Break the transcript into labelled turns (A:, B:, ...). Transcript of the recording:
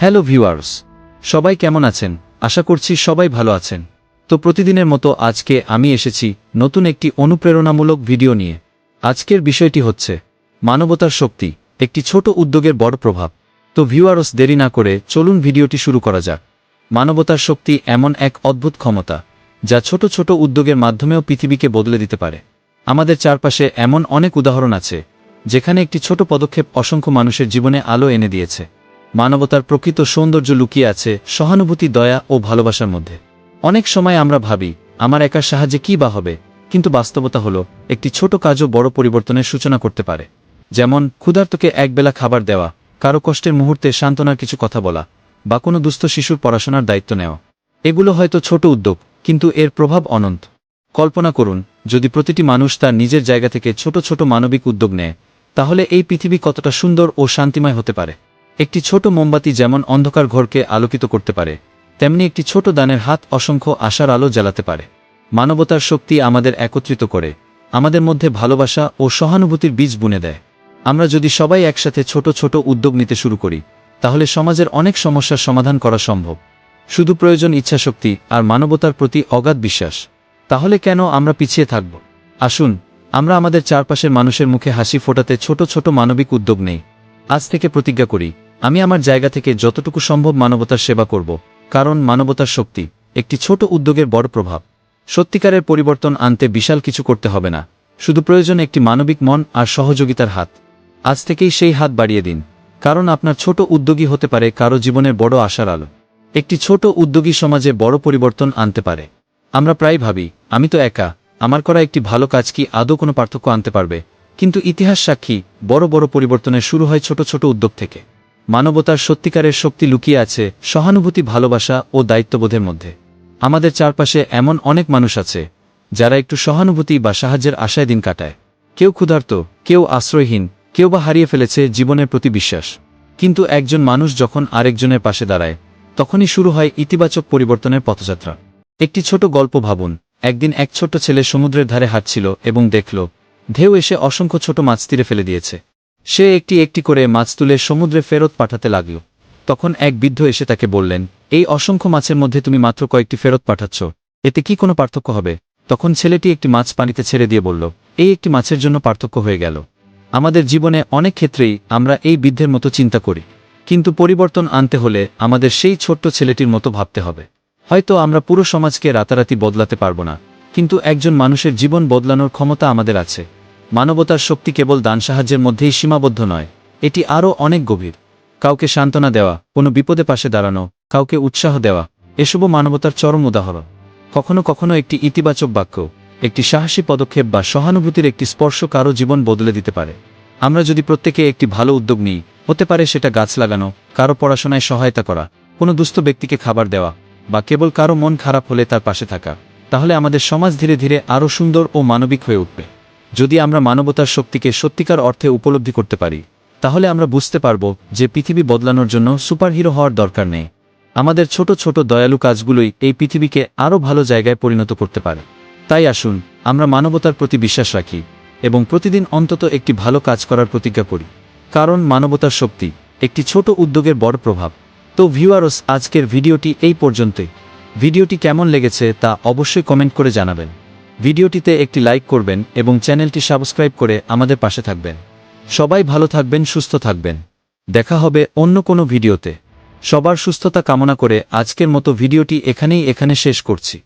A: Hello viewers, সবাই কেমন আছেন? আশা করছি সবাই ভালো আছেন। তো প্রতিদিনের মতো আজকে আমি এসেছি নতুন একটি অনুপ্রেরণামূলক ভিডিও নিয়ে। আজকের বিষয়টি হচ্ছে, মানবতার শক্তি, একটি ছোট উদ্যোগের বড় প্রভাব। তো ভিউয়ার্স, দেরি না করে চলুন ভিডিওটি শুরু করা যাক। মানবতার শক্তি এমন এক অদ্ভুত ক্ষমতা, যা ছোট ছোট উদ্যোগের মাধ্যমেও পৃথিবীকে বদলে দিতে পারে। আমাদের চারপাশে এমন অনেক উদাহরণ আছে, যেখানে একটি ছোট পদক্ষেপ অসংখ্য মানুষের জীবনে আলো এনে দিয়েছে। মানবতার প্রকৃত সৌন্দর্য লুকিয়ে আছে সহানুভূতি, দয়া ও ভালোবাসার মধ্যে। অনেক সময় আমরা ভাবি, আমার একার সাহায্যে কী বা হবে? কিন্তু বাস্তবতা হলো, একটি ছোট কাজও বড় পরিবর্তনের সূচনা করতে পারে। যেমন, ক্ষুধার্তকে একবেলা খাবার দেওয়া, কারও কষ্টের মুহূর্তে সান্ত্বনার কিছু কথা বলা, বা কোনো দুস্থ শিশুর পড়াশোনার দায়িত্ব নেওয়া। এগুলো হয়তো ছোট উদ্যোগ, কিন্তু এর প্রভাব অনন্ত। কল্পনা করুন, যদি প্রতিটি মানুষ তার নিজের জায়গা থেকে ছোট ছোট মানবিক উদ্যোগ নেয়, তাহলে এই পৃথিবী কতটা সুন্দর ও শান্তিময় হতে পারে। একটি ছোট মোমবাতি যেমন অন্ধকার ঘরকে আলোকিত করতে পারে, তেমনি একটি ছোট দানের হাত অসংখ্য আশার আলো জ্বালাতে পারে। মানবতার শক্তি আমাদের একত্রিত করে, আমাদের মধ্যে ভালোবাসা ও সহানুভূতির বীজ বুনে দেয়। আমরা যদি সবাই একসাথে ছোট ছোট উদ্যোগ নিতে শুরু করি, তাহলে সমাজের অনেক সমস্যার সমাধান করা সম্ভব। শুধু প্রয়োজন ইচ্ছাশক্তি আর মানবতার প্রতি অগাধ বিশ্বাস। তাহলে কেন আমরা পিছিয়ে থাকব? আসুন, আমরা আমাদের চারপাশের মানুষের মুখে হাসি ফোটাতে ছোট ছোট মানবিক উদ্যোগ নেই। আজ থেকে প্রতিজ্ঞা করি, আমি আমার জায়গা থেকে যতটুকু সম্ভব মানবতার সেবা করব, কারণ মানবতার শক্তি একটি ছোট উদ্যোগের বড় প্রভাব। সত্যিকারের পরিবর্তন আনতে বিশাল কিছু করতে হবে না, শুধু প্রয়োজন একটি মানবিক মন আর সহযোগিতার হাত। আজ থেকেই সেই হাত বাড়িয়ে দিন, কারণ আপনার ছোট উদ্যোগী হতে পারে কারও জীবনের বড় আশার আলো। একটি ছোট উদ্যোগী সমাজে বড় পরিবর্তন আনতে পারে। আমরা প্রায় ভাবি, আমি তো একা, আমার করা একটি ভালো কাজ কি আদৌ কোনো পার্থক্য আনতে পারবে? কিন্তু ইতিহাস সাক্ষী, বড় বড় পরিবর্তনের শুরু হয় ছোট ছোট উদ্যোগ থেকে। মানবতার সত্যিকারের শক্তি লুকিয়ে আছে সহানুভূতি, ভালোবাসা ও দায়িত্ববোধের মধ্যে। আমাদের চারপাশে এমন অনেক মানুষ আছে, যারা একটু সহানুভূতি বা সাহায্যের আশায় দিন কাটায়। কেউ ক্ষুধার্ত, কেউ আশ্রয়হীন, কেউ বা হারিয়ে ফেলেছে জীবনের প্রতি বিশ্বাস। কিন্তু একজন মানুষ যখন আরেকজনের পাশে দাঁড়ায়, তখনই শুরু হয় ইতিবাচক পরিবর্তনের পথযাত্রা। একটি ছোট গল্প ভাবুন। একদিন এক ছোট্ট ছেলে সমুদ্রের ধারে হাঁটছিল এবং দেখল ঢেউ এসে অসংখ্য ছোট মাছ তীরে ফেলে দিয়েছে। সে একটি একটি করে মাছ তুলে সমুদ্রে ফেরত পাঠাতে লাগল। তখন এক বৃদ্ধ এসে তাকে বললেন, এই অসংখ্য মাছের মধ্যে তুমি মাত্র কয়েকটি ফেরত পাঠাচ্ছ। এতে কি কোনো পার্থক্য হবে? তখন ছেলেটি একটি মাছ পানিতে ছেড়ে দিয়ে বলল, এই একটি মাছের জন্য পার্থক্য হয়ে গেল। আমাদের জীবনে অনেক ক্ষেত্রেই আমরা এই বৃদ্ধের মতো চিন্তা করি। কিন্তু পরিবর্তন আনতে হলে আমাদের সেই ছোট্ট ছেলেটির মতো ভাবতে হবে। হয়তো আমরা পুরো সমাজকে রাতারাতি বদলাতে পারব না। কিন্তু একজন মানুষের জীবন বদলানোর ক্ষমতা আমাদের আছে। মানবতার শক্তি কেবল দান সাহায্যের মধ্যেই সীমাবদ্ধ নয়, এটি আরও অনেক গভীর। কাউকে সান্ত্বনা দেওয়া, কোনো বিপদে পাশে দাঁড়ানো, কাউকে উৎসাহ দেওয়া, এসবও মানবতার চরম উদাহরণ। কখনো কখনো একটি ইতিবাচক বাক্য, একটি সাহসী পদক্ষেপ বা সহানুভূতির একটি স্পর্শ কারও জীবন বদলে দিতে পারে। আমরা যদি প্রত্যেকে একটি ভালো উদ্যোগ নিই, হতে পারে সেটা গাছ লাগানো, কারও পড়াশোনায় সহায়তা করা, কোনো দুস্থ ব্যক্তিকে খাবার দেওয়া, বা কেবল কারও মন খারাপ হলে তার পাশে থাকা। তাহলে আমাদের সমাজ ধীরে ধীরে আরও সুন্দর ও মানবিক হয়ে উঠবে। যদি আমরা মানবতার শক্তিকে সত্যিকার অর্থে উপলব্ধি করতে পারি, তাহলে আমরা বুঝতে পারব যে পৃথিবী বদলানোর জন্য সুপারহিরো হওয়ার দরকার নেই। আমাদের ছোট ছোট দয়ালু কাজগুলোই এই পৃথিবীকে আরও ভালো জায়গায় পরিণত করতে পারে। তাই আসুন, আমরা মানবতার প্রতি বিশ্বাস রাখি এবং প্রতিদিন অন্তত একটি ভালো কাজ করার প্রতিজ্ঞা করি। কারণ মানবতার শক্তি একটি ছোট উদ্যোগের বড় প্রভাব। তো ভিউয়ারস, আজকের ভিডিওটি এই পর্যন্তই। ভিডিওটি কেমন লেগেছে তা অবশ্যই কমেন্ট করে জানাবেন। ভিডিওটিতে একটি লাইক করবেন এবং চ্যানেলটি সাবস্ক্রাইব করে আমাদের পাশে থাকবেন। সবাই ভালো থাকবেন, সুস্থ থাকবেন। দেখা হবে অন্য কোনো ভিডিওতে। সবার সুস্থতা কামনা করে আজকের মতো ভিডিওটি এখানেই এখানে শেষ করছি।